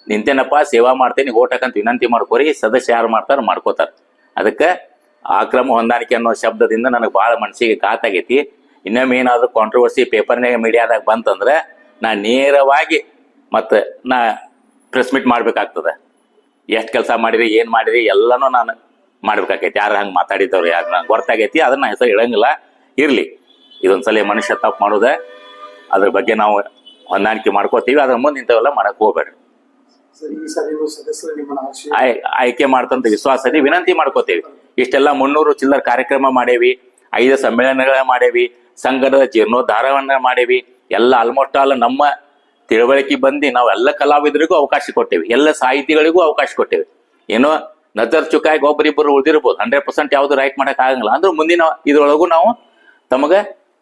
ನಿಂತೇನಪ್ಪ, ಸೇವಾ ಮಾಡ್ತೇನೆ ಓಟಕ್ಕಂತ ವಿನಂತಿ ಮಾಡ್ಕೋರಿ. ಸದಸ್ಯ ಯಾರು ಮಾಡ್ತಾರ ಮಾಡ್ಕೋತಾರ. ಅದಕ್ಕೆ ಆಕ್ರಮ ಹೊಂದಾಣಿಕೆ ಅನ್ನೋ ಶಬ್ದದಿಂದ ನನಗೆ ಭಾಳ ಮನಸ್ಸಿಗೆ ಕಾತಾಗೈತಿ. ಇನ್ನೊಮ್ಮೆ ಏನಾದರೂ ಕಾಂಟ್ರವರ್ಸಿ ಪೇಪರ್ನಾಗ ಮೀಡಿಯಾದಾಗ ಬಂತಂದ್ರೆ ನಾ ನೇರವಾಗಿ ಮತ್ತು ನಾ ಪ್ರೆಸ್ ಮೀಟ್ ಮಾಡ್ಬೇಕಾಗ್ತದೆ. ಎಷ್ಟು ಕೆಲಸ ಮಾಡಿರಿ, ಏನು ಮಾಡಿರಿ, ಎಲ್ಲನೂ ನಾನು ಮಾಡ್ಬೇಕಾಗೈತಿ. ಯಾರು ಹಂಗೆ ಮಾತಾಡಿದ್ದವ್ರು, ಯಾರು ನಂಗೆ ಗೊತ್ತಾಗೈತಿ ಅದನ್ನ ಹೆಸರು ಹೇಳಂಗಿಲ್ಲ. ಇರಲಿ, ಇದೊಂದ್ಸಲ ಮನುಷ್ಯ ತಪ್ಪು ಮಾಡೋದೆ. ಅದ್ರ ಬಗ್ಗೆ ನಾವು ಹೊಂದಾಣಿಕೆ ಮಾಡ್ಕೋತೀವಿ. ಅದ್ರ ಮುಂದೆ ಇಂಥವೆಲ್ಲ ಮಾಡೋಕೆ ಹೋಗ್ಬೇಡ್ರಿ. ಆಯ್ ಆಯ್ಕೆ ಮಾಡ್ತಂತ ವಿಶ್ವಾಸ ಇದೆ ವಿನಂತಿ ಮಾಡ್ಕೋತೇವೆ. ಇಷ್ಟೆಲ್ಲ ಮುನ್ನೂರು ಚಿಲ್ಲರ್ ಕಾರ್ಯಕ್ರಮ ಮಾಡೇವಿ, ಐದು ಸಮ್ಮೇಳನಗಳ ಮಾಡೇವಿ, ಸಂಘದ ಜೀರ್ಣೋದ್ಧಾರವನ್ನ ಮಾಡೇವಿ, ಎಲ್ಲ ಆಲ್ಮೋಸ್ಟ್ ಆಲ್ ನಮ್ಮ ತಿಳುವಳಿಕೆ ಬಂದು ನಾವು ಎಲ್ಲ ಕಲಾವಿದರಿಗೂ ಅವಕಾಶ ಕೊಟ್ಟೇವಿ, ಎಲ್ಲ ಸಾಹಿತಿಗಳಿಗೂ ಅವಕಾಶ ಕೊಟ್ಟೇವಿ. ಏನೋ ನಜರ್ ಚುಕಾಗಿ ಒಬ್ಬರಿಬ್ಬರು ಉಳಿದಿರ್ಬೋದು ಹಂಡ್ರೆಡ್ ಪರ್ಸೆಂಟ್ ಯಾವ್ದು ರೈಟ್ ಮಾಡಕ್ ಆಗಂಗಿಲ್ಲ. ಅಂದ್ರೆ ಮುಂದಿನ ಇದ್ರೊಳಗೂ ನಾವು ತಮಗ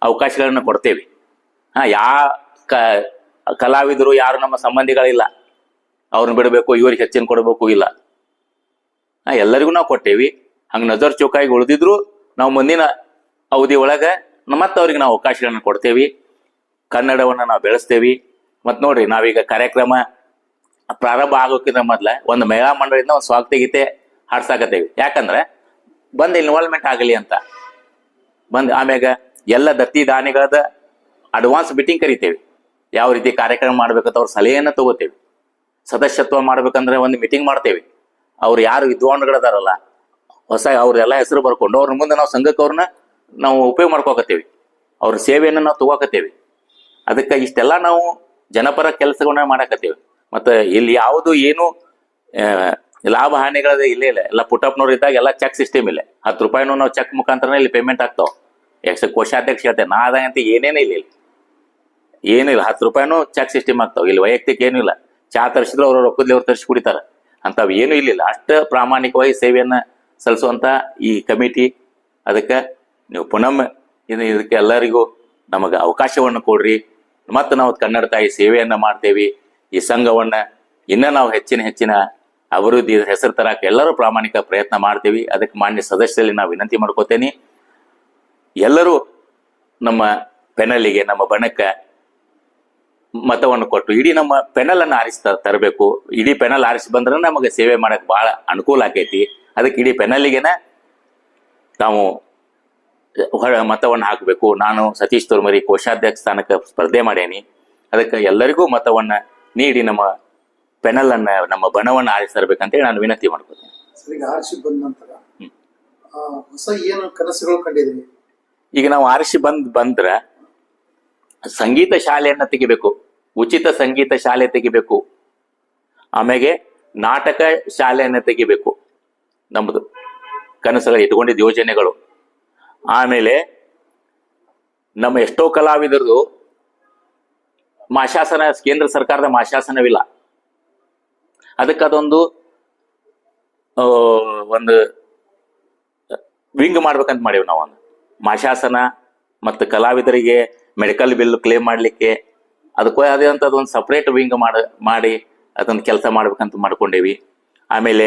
ಅವಕಾಶಗಳನ್ನ ಕೊಡ್ತೇವೆ. ಹಾ, ಯಾ ಕಲಾವಿದರು ಯಾರು ನಮ್ಮ ಸಂಬಂಧಿಗಳಿಲ್ಲ. ಅವ್ರನ್ನ ಬಿಡಬೇಕು, ಇವ್ರಿಗೆ ಹೆಚ್ಚಿನ ಕೊಡಬೇಕು, ಇಲ್ಲ. ನಾ ಎಲ್ಲರಿಗೂ ನಾವು ಕೊಟ್ಟೇವಿ. ಹಂಗೆ ನಜರ್ ಚೌಕಾಯಿಗೆ ಉಳಿದಿದ್ರು, ನಾವು ಮುಂದಿನ ಅವಧಿ ಒಳಗ ಮತ್ತೆ ಅವ್ರಿಗೆ ನಾವು ಅವಕಾಶಗಳನ್ನ ಕೊಡ್ತೇವಿ. ಕನ್ನಡವನ್ನ ನಾವು ಬೆಳೆಸ್ತೇವಿ. ಮತ್ತು ನೋಡ್ರಿ, ನಾವೀಗ ಕಾರ್ಯಕ್ರಮ ಪ್ರಾರಂಭ ಆಗೋಕ್ಕಿಂತ ಮೊದ್ಲ ಒಂದು ಮಹಿಳಾ ಮಂಡಳಿಯಿಂದ ಒಂದು ಸ್ವಾಗತ ಗೀತೆ ಹಾಡ್ಸಾಕತ್ತೇವಿ. ಯಾಕಂದ್ರೆ, ಬಂದು ಇನ್ವಾಲ್ವ್ಮೆಂಟ್ ಆಗಲಿ ಅಂತ. ಬಂದು ಆಮ್ಯಾಗ ಎಲ್ಲ ದತ್ತಿ ದಾನಿಗಳದ ಅಡ್ವಾನ್ಸ್ ಮೀಟಿಂಗ್ ಕರಿತೇವೆ. ಯಾವ ರೀತಿ ಕಾರ್ಯಕ್ರಮ ಮಾಡ್ಬೇಕಂತ ಅವ್ರ ಸಲಹೆಯನ್ನ ತಗೋತೇವಿ. ಸದಸ್ಯತ್ವ ಮಾಡ್ಬೇಕಂದ್ರೆ ಒಂದು ಮೀಟಿಂಗ್ ಮಾಡ್ತೇವೆ. ಅವ್ರು ಯಾರು ವಿದ್ವಾನ್ಗಳದಾರಲ್ಲ ಹೊಸ ಅವ್ರೆಲ್ಲ ಹೆಸರು ಬರ್ಕೊಂಡು ಅವ್ರ ಮುಂದೆ ನಾವು ಸಂಘಕ್ಕೆ ಅವ್ರನ್ನ ನಾವು ಉಪಯೋಗ ಮಾಡ್ಕೋಕತ್ತೇವೆ. ಅವ್ರ ಸೇವೆಯನ್ನು ನಾವು ತಗೋಕತ್ತೇವೆ. ಅದಕ್ಕೆ ಇಷ್ಟೆಲ್ಲ ನಾವು ಜನಪರ ಕೆಲಸಗಳನ್ನ ಮಾಡಕತ್ತೇವೆ. ಮತ್ತೆ ಇಲ್ಲಿ ಯಾವುದು ಏನು ಲಾಭ ಹಾನಿಗಳದ ಇಲ್ಲೇ ಇಲ್ಲ. ಎಲ್ಲ ಪುಟಪ್ನವ್ರು ಇದ್ದಾಗ ಎಲ್ಲ ಚೆಕ್ ಸಿಸ್ಟಮ್ ಇಲ್ಲ. ಹತ್ತು ರೂಪಾಯಿನೂ ನಾವು ಚೆಕ್ ಮುಖಾಂತರನೇ ಇಲ್ಲಿ ಪೇಮೆಂಟ್ ಆಗ್ತಾವೆ. ಯಾಕೆ ಕೋಶಾಧ್ಯಕ್ಷ ಹೇಳ್ತೇವೆ ನಾ ಅಂತ ಏನೇನೇ ಇಲ್ಲ ಇಲ್ಲಿ. ಏನಿಲ್ಲ, ಹತ್ತು ರೂಪಾಯಿನೂ ಚೆಕ್ ಸಿಸ್ಟಮ್ ಆಗ್ತಾವೆ. ಇಲ್ಲಿ ವೈಯಕ್ತಿಕ ಏನೂ ಇಲ್ಲ. ಚಾ ತರಿಸಿದ್ರು ಅವ್ರ ರೊಕ್ಕದಲ್ಲಿ ಅವ್ರು ತರಿಸಿ ಕುಡಿತಾರ. ಅಂಥವು ಏನು ಇಲ್ಲ ಅಷ್ಟು ಪ್ರಾಮಾಣಿಕವಾಗಿ ಸೇವೆಯನ್ನ ಸಲ್ಲಿಸುವಂತ ಈ ಕಮಿಟಿ. ಅದಕ್ಕೆ ನೀವು ಪುನಮ್ ಇನ್ನು ಇದಕ್ಕೆ ಎಲ್ಲರಿಗೂ ನಮಗೆ ಅವಕಾಶವನ್ನು ಕೊಡ್ರಿ. ಮತ್ತು ನಾವು ಕನ್ನಡ ತಾಯಿ ಸೇವೆಯನ್ನು ಮಾಡ್ತೇವಿ. ಈ ಸಂಘವನ್ನ ಇನ್ನ ನಾವು ಹೆಚ್ಚಿನ ಹೆಚ್ಚಿನ ಅಭಿವೃದ್ಧಿ ಹೆಸರು ತರಕ ಎಲ್ಲರೂ ಪ್ರಾಮಾಣಿಕ ಪ್ರಯತ್ನ ಮಾಡ್ತೀವಿ. ಅದಕ್ಕೆ ಮಾನ್ಯ ಸದಸ್ಯರಲ್ಲಿ ನಾವು ವಿನಂತಿ ಮಾಡ್ಕೋತೇನೆ. ಎಲ್ಲರೂ ನಮ್ಮ ಪೆನಲಿಗೆ, ನಮ್ಮ ಬಣಕ್ಕೆ ಮತವನ್ನು ಕೊಟ್ಟು ಇಡೀ ನಮ್ಮ ಪೆನಲ್ ಅನ್ನು ಆರಿಸಿ ತ- ತರಬೇಕು. ಇಡೀ ಪೆನಲ್ ಆರಿಸಿ ಬಂದ್ರೆ ನಮಗೆ ಸೇವೆ ಮಾಡಕ್ ಬಹಳ ಅನುಕೂಲ ಆಕೈತಿ. ಅದಕ್ಕೆ ಇಡೀ ಪೆನಲ್ಲಿಗೆನ ತಾವು ಹೊರ ಮತವನ್ನು ಹಾಕಬೇಕು. ನಾನು ಸತೀಶ್ ತುರ್ಮರಿ ಕೋಶಾಧ್ಯಕ್ಷ ಸ್ಥಾನಕ್ಕೆ ಸ್ಪರ್ಧೆ ಮಾಡೇನಿ. ಅದಕ್ಕೆ ಎಲ್ಲರಿಗೂ ಮತವನ್ನ ನೀಡಿ ನಮ್ಮ ಪೆನಲ್ ಅನ್ನ ನಮ್ಮ ಬಣವನ್ನ ಆರಿಸಿ ತರಬೇಕಂತೇಳಿ ನಾನು ವಿನಂತಿ ಮಾಡ್ಕೊತೀನಿ ಈಗ ನಾವು ಆರಿಸಿ ಬಂದ್ ಬಂದ್ರ ಸಂಗೀತ ಶಾಲೆಯನ್ನ ತೆಗಿಬೇಕು. ಉಚಿತ ಸಂಗೀತ ಶಾಲೆ ತೆಗಿಬೇಕು. ಆಮೇಲೆ ನಾಟಕ ಶಾಲೆಯನ್ನು ತೆಗಿಬೇಕು. ನಮ್ಮದು ಕನಸುಗಳು ಇಟ್ಕೊಂಡಿದ್ದ ಯೋಜನೆಗಳು. ಆಮೇಲೆ ನಮ್ಮ ಎಷ್ಟೋ ಕಲಾವಿದರದು ಮಾಶಾಸನ, ಕೇಂದ್ರ ಸರ್ಕಾರದ ಮಾಶಾಸನವಿಲ್ಲ. ಅದಕ್ಕೆ ಅದೊಂದು ಒಂದು ವಿಂಗ್ ಮಾಡ್ಬೇಕಂತ ಮಾಡೀವಿ ನಾವು. ಮಾಶಾಸನ ಮತ್ತು ಕಲಾವಿದರಿಗೆ ಮೆಡಿಕಲ್ ಬಿಲ್ ಕ್ಲೇಮ್ ಮಾಡಲಿಕ್ಕೆ ಅದಕ್ಕೂ ಅದೇ ಅಂತ ಒಂದು ಸಪ್ರೇಟ್ ವಿಂಗ್ ಮಾಡ, ಮಾಡಿ ಅದೊಂದು ಕೆಲಸ ಮಾಡ್ಬೇಕಂತ ಮಾಡ್ಕೊಂಡೇವಿ. ಆಮೇಲೆ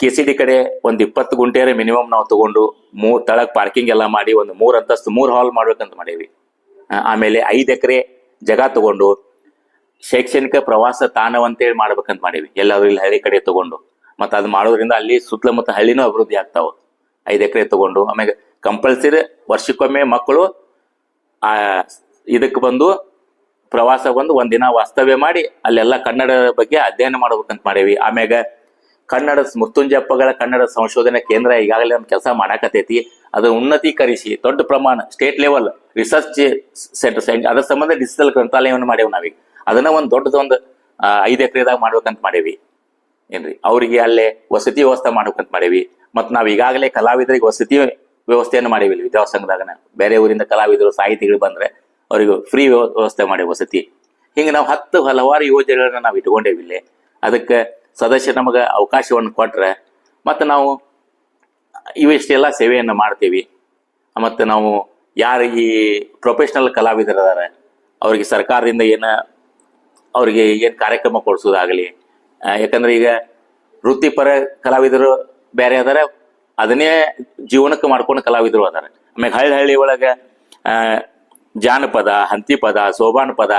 ಕೆ ಸಿ ಡಿ ಕಡೆ ಒಂದು ಇಪ್ಪತ್ತು ಗುಂಟೆರೆ ಮಿನಿಮಮ್ ನಾವು ತಗೊಂಡು ಮೂರ್ ತಳಕ್ ಪಾರ್ಕಿಂಗ್ ಎಲ್ಲ ಮಾಡಿ ಒಂದು ಮೂರು ಅಂತಸ್ತು, ಮೂರು ಹಾಲ್ ಮಾಡ್ಬೇಕಂತ ಮಾಡೇವಿ. ಆಮೇಲೆ ಐದು ಎಕರೆ ಜಾಗ ತಗೊಂಡು ಶೈಕ್ಷಣಿಕ ಪ್ರವಾಸ ತಾಣವಂತೇಳಿ ಮಾಡ್ಬೇಕಂತ ಮಾಡೇವಿ. ಎಲ್ಲಾದ್ರೂ ಇಲ್ಲಿ ಹಳ್ಳಿ ಕಡೆ ತಗೊಂಡು. ಮತ್ತು ಅದು ಮಾಡೋದ್ರಿಂದ ಅಲ್ಲಿ ಸುತ್ತಮುತ್ತ ಹಳ್ಳಿನೂ ಅಭಿವೃದ್ಧಿ ಆಗ್ತಾವೆ. ಐದು ಎಕರೆ ತಗೊಂಡು. ಆಮೇಲೆ ಕಂಪಲ್ಸರಿ ವರ್ಷಕ್ಕೊಮ್ಮೆ ಮಕ್ಕಳು ಇದಕ್ಕೆ ಬಂದು ಪ್ರವಾಸ ಬಂದು ದಿನ ವಾಸ್ತವ್ಯ ಮಾಡಿ ಅಲ್ಲೆಲ್ಲ ಕನ್ನಡ ಬಗ್ಗೆ ಅಧ್ಯಯನ ಮಾಡ್ಬೇಕಂತ ಮಾಡೇವಿ. ಆಮ್ಯಾಗ ಕನ್ನಡ ಮುತ್ತುಂಜಪ್ಪಗಳ ಕನ್ನಡ ಸಂಶೋಧನಾ ಕೇಂದ್ರ ಈಗಾಗಲೇ ಒಂದು ಕೆಲಸ ಮಾಡಾಕತೈತಿ ಅದು ಉನ್ನತೀಕರಿಸಿ ದೊಡ್ಡ ಪ್ರಮಾಣ ಸ್ಟೇಟ್ ಲೆವೆಲ್ ರಿಸರ್ಚ್ ಸೆಂಟರ್ ಅದ್ರ ಸಂಬಂಧ ಡಿಜಿಟಲ್ ಗ್ರಂಥಾಲಯವನ್ನು ಮಾಡೇವಿ ನಾವೀಗ. ಅದನ್ನ ಒಂದು ದೊಡ್ಡದೊಂದು ಐದು ಎಕರೆದಾಗ ಮಾಡ್ಬೇಕಂತ ಮಾಡೇವಿ. ಏನ್ರಿ? ಅವರಿಗೆ ಅಲ್ಲೇ ವಸತಿ ವ್ಯವಸ್ಥೆ ಮಾಡ್ಬೇಕಂತ ಮಾಡೇವಿ. ಮತ್ ನಾವ್ ಈಗಾಗಲೇ ಕಲಾವಿದರಿಗೆ ವಸತಿ ವ್ಯವಸ್ಥೆಯನ್ನು ಮಾಡೇವಿ ಇಲ್ಲಿ ವಿದ್ಯಾಸಂಘದಾಗನ ಬೇರೆ ಊರಿಂದ ಕಲಾವಿದರು, ಸಾಹಿತಿಗಳು ಬಂದ್ರೆ ಅವರಿಗೆ ಫ್ರೀ ವ್ಯವಸ್ಥೆ ಮಾಡಿ ವಸತಿ. ಹಿಂಗೆ ನಾವು ಹತ್ತು ಹಲವಾರು ಯೋಜನೆಗಳನ್ನ ನಾವು ಇಟ್ಕೊಂಡೇವಿ ಇಲ್ಲಿ. ಅದಕ್ಕೆ ಸದಸ್ಯ ನಮಗೆ ಅವಕಾಶವನ್ನು ಕೊಟ್ರೆ, ಮತ್ತೆ ನಾವು ಇವಿಷ್ಟೆಲ್ಲ ಸೇವೆಯನ್ನು ಮಾಡ್ತೀವಿ. ಮತ್ತೆ ನಾವು ಯಾರು ಈ ಪ್ರೊಫೆಷ್ನಲ್ ಕಲಾವಿದರು ಅವರಿಗೆ ಸರ್ಕಾರದಿಂದ ಏನ, ಅವರಿಗೆ ಏನು ಕಾರ್ಯಕ್ರಮ ಕೊಡಿಸೋದಾಗಲಿ ಯಾಕಂದ್ರೆ ಈಗ ವೃತ್ತಿಪರ ಕಲಾವಿದರು ಬೇರೆ ಅದಾರ, ಅದನ್ನೇ ಜೀವನಕ್ಕೆ ಮಾಡ್ಕೊಂಡು ಕಲಾವಿದರು ಅದಾರೆ. ಆಮೇಲೆ ಹಳ್ಳಿ ಹಳ್ಳಿ ಒಳಗೆ ಜಾನಪದ, ಹಂತಿಪದ ಸೋಬಾನ ಪದ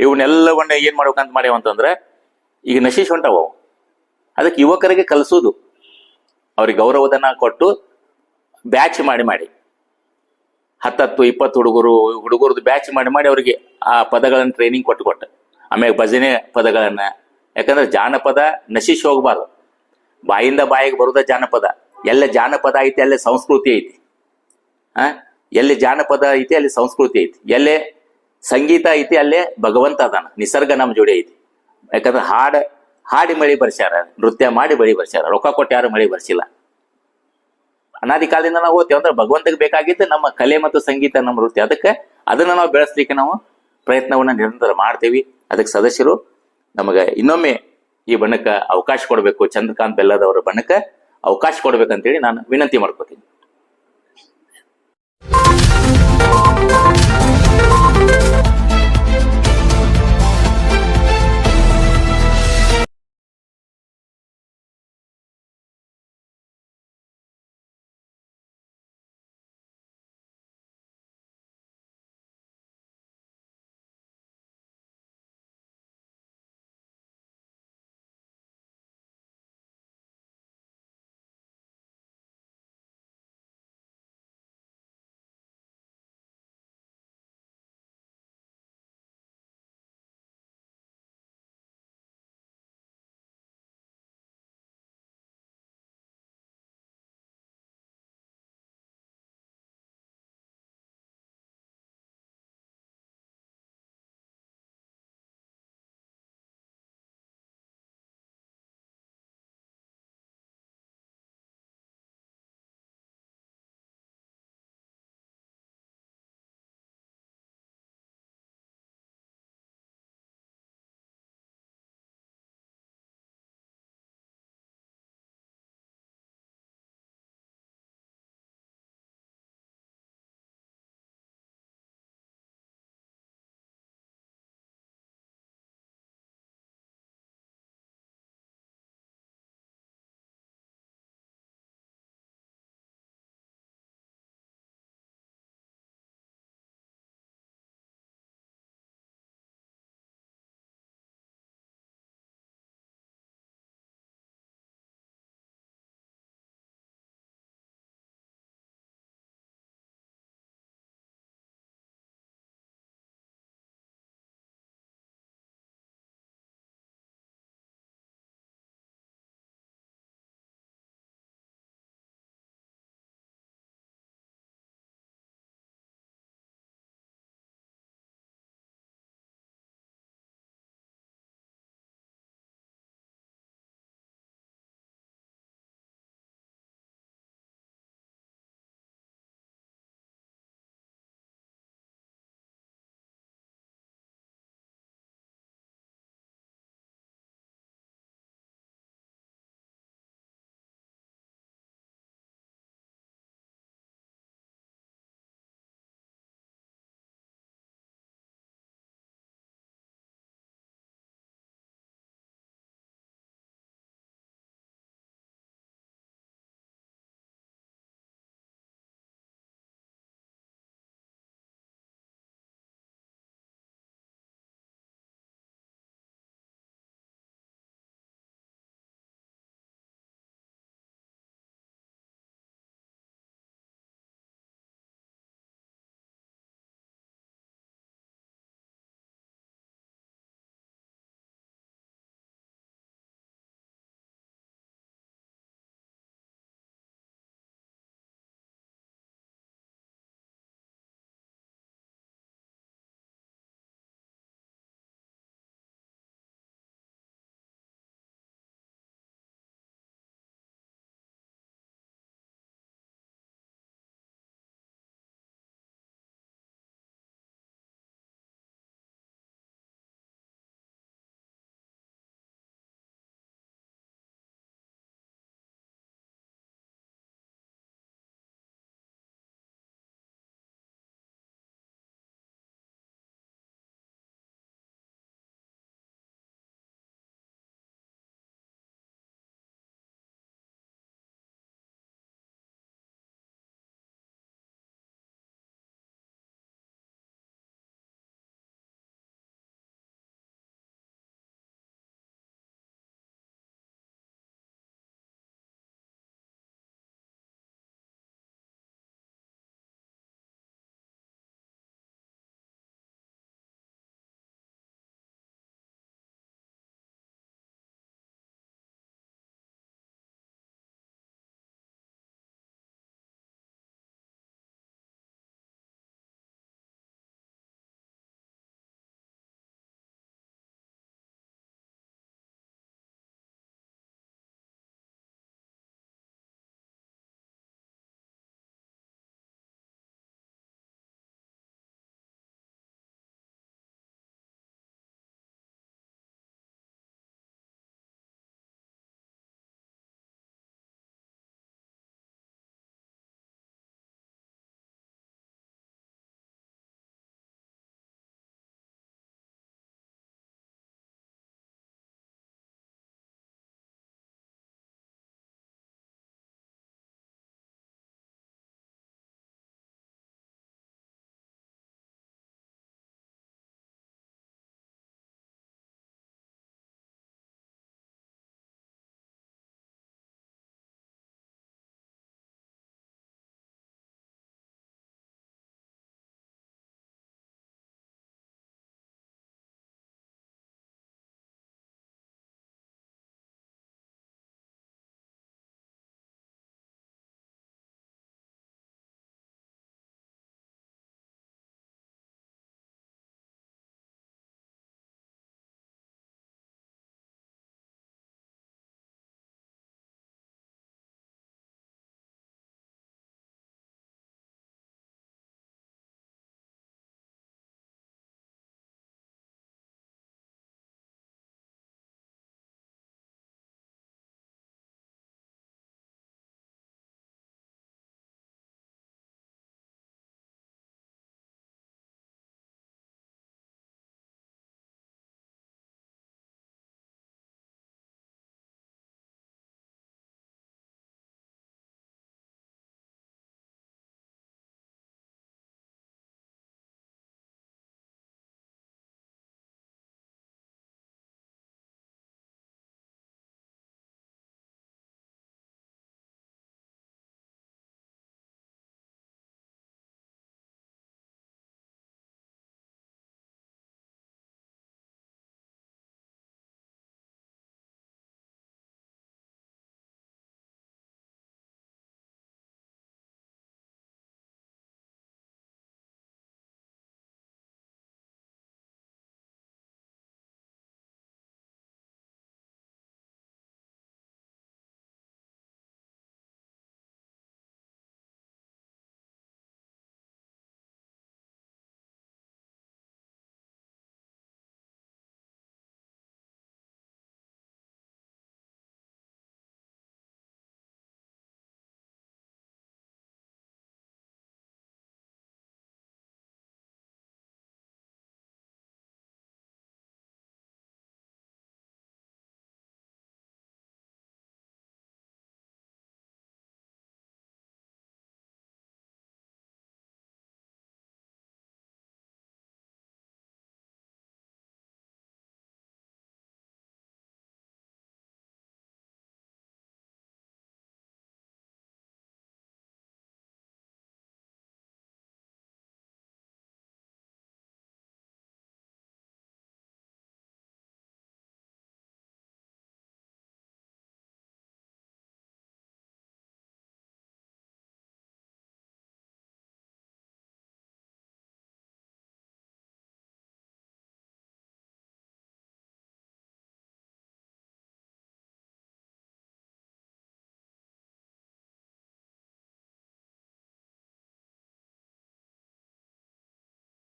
ಇವನ್ನೆಲ್ಲವನ್ನ ಏನ್ ಮಾಡ್ಬೇಕಂತ ಮಾಡ್ಯಾವ ಅಂತಂದ್ರೆ, ಈಗ ನಶಿಸ್ ಹೊಂಟವು. ಅದಕ್ಕೆ ಯುವಕರಿಗೆ ಕಲಿಸೋದು. ಅವ್ರಿಗೆ ಗೌರವದನ್ನ ಕೊಟ್ಟು ಬ್ಯಾಚ್ ಮಾಡಿ ಮಾಡಿ. ಹತ್ತತ್ತು, ಇಪ್ಪತ್ತು ಹುಡುಗರು, ಹುಡುಗರದ್ದು ಬ್ಯಾಚ್ ಮಾಡಿ ಮಾಡಿ ಅವರಿಗೆ ಆ ಪದಗಳನ್ನು ಟ್ರೈನಿಂಗ್ ಕೊಟ್ಟು ಕೊಟ್ಟು. ಆಮೇಲೆ ಭಜನೆ ಪದಗಳನ್ನ. ಯಾಕಂದ್ರೆ ಜಾನಪದ ನಶಿಸಿ ಹೋಗ್ಬಾರ್ದು. ಬಾಯಿಂದ ಬಾಯಿಗೆ ಬರುದ ಜಾನಪದ. ಎಲ್ಲ ಜಾನಪದ ಐತಿ ಅಲ್ಲೇ ಸಂಸ್ಕೃತಿ ಐತಿ. ಆ? ಎಲ್ಲಿ ಜಾನಪದ ಐತಿ, ಅಲ್ಲಿ ಸಂಸ್ಕೃತಿ ಐತಿ. ಎಲ್ಲೇ ಸಂಗೀತ ಐತಿ, ಅಲ್ಲೇ ಭಗವಂತ ಅದಾನ. ನಿಸರ್ಗ ನಮ್ಮ ಜೋಡಿ ಐತಿ. ಯಾಕಂದ್ರೆ ಹಾಡ, ಹಾಡಿ ಮಳಿ ಬರ್ಸ್ಯಾರ, ನೃತ್ಯ ಮಾಡಿ ಮಳಿ ಬರ್ಸ್ಯಾರ. ರೊಕ್ಕ ಕೊಟ್ಟು ಯಾರು ಮಳಿ ಬರ್ಸಿಲ್ಲ. ಅನಾದಿ ಕಾಲದಿಂದ ನಾವು ಓದ್ತೇವೆ ಅಂದ್ರೆ ಭಗವಂತಗೆ ಬೇಕಾಗಿದ್ದು ನಮ್ಮ ಕಲೆ ಮತ್ತು ಸಂಗೀತ, ನಮ್ಮ ನೃತ್ಯ. ಅದಕ್ಕೆ ಅದನ್ನ ನಾವು ಬೆಳೆಸ್ಲಿಕ್ಕೆ ನಾವು ಪ್ರಯತ್ನವನ್ನ ನಿರಂತರ ಮಾಡ್ತೇವಿ. ಅದಕ್ಕೆ ಸದಸ್ಯರು ನಮಗೆ ಇನ್ನೊಮ್ಮೆ ಈ ಬಣ್ಣಕ್ಕೆ ಅವಕಾಶ ಕೊಡಬೇಕು. ಚಂದ್ರಕಾಂತ್ ಬೆಲ್ಲದವರ ಬಣ್ಣಕ್ಕೆ ಅವಕಾಶ ಕೊಡ್ಬೇಕಂತೇಳಿ ನಾನು ವಿನಂತಿ ಮಾಡ್ಕೋತೀನಿ. Thank you.